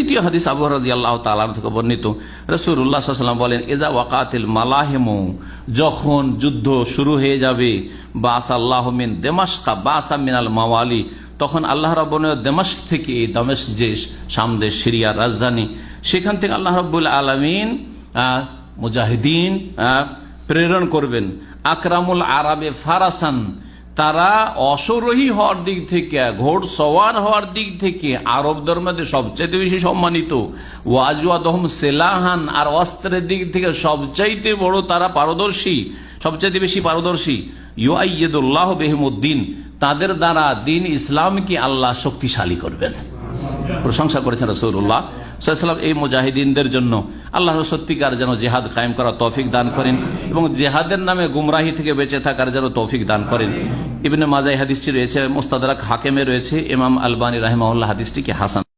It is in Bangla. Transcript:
তৃতীয় হাদিস আবু রাজি আল্লাহ তালার থেকে বর্ণিত। রসুল্লাহ সাল্লাম বলেন এজা ওয়াকাতিল মালাহেমু যখন যুদ্ধ শুরু হয়ে যাবে বাস দেমাসকা বাসা মিনাল মাওয়ালি, তখন আল্লাহ রব্বন দেমাস্ক থেকে দামেশ যে সামদেশ সিরিয়ার রাজধানী, সেখান থেকে আল্লাহ রব্বুল আলমিন মুজাহিদিন প্রেরণ করবেন। আকরামুল আরবে ফারাসান তারা অসরোহী হওয়ার দিক থেকে ঘোড় সওয়ার হওয়ার দিক থেকে আরবদের মধ্যে সবচাইতে বেশি সম্মানিত। ওয়াজওয়াদহম সেলাহান, আর অস্ত্রের দিক থেকে সবচাইতে বড় তারা পারদর্শী, সবচাইতে বেশি পারদর্শী। ইউআইয়দুল্লাহ বেহমুদ্দিন, তাদের দ্বারা দিন ইসলামকে আল্লাহ শক্তিশালী করবেন। প্রশংসা করেছেন রসৌল্লাহ সাল্লাম এই মুজাহিদিনদের জন্য আল্লাহ সত্যিকার যেন জেহাদ কায়েম করা তৌফিক দান করেন এবং জেহাদের নামে গুমরাহি থেকে বেঁচে থাকার যেন তৌফিক দান করেন। ইবনে মাজাই হাদিসটি রয়েছে, মোস্তাদারাক হাকেমে রয়েছে, ইমাম আলবানী রাহেমাল্লাহ হাদিসটিকে হাসান।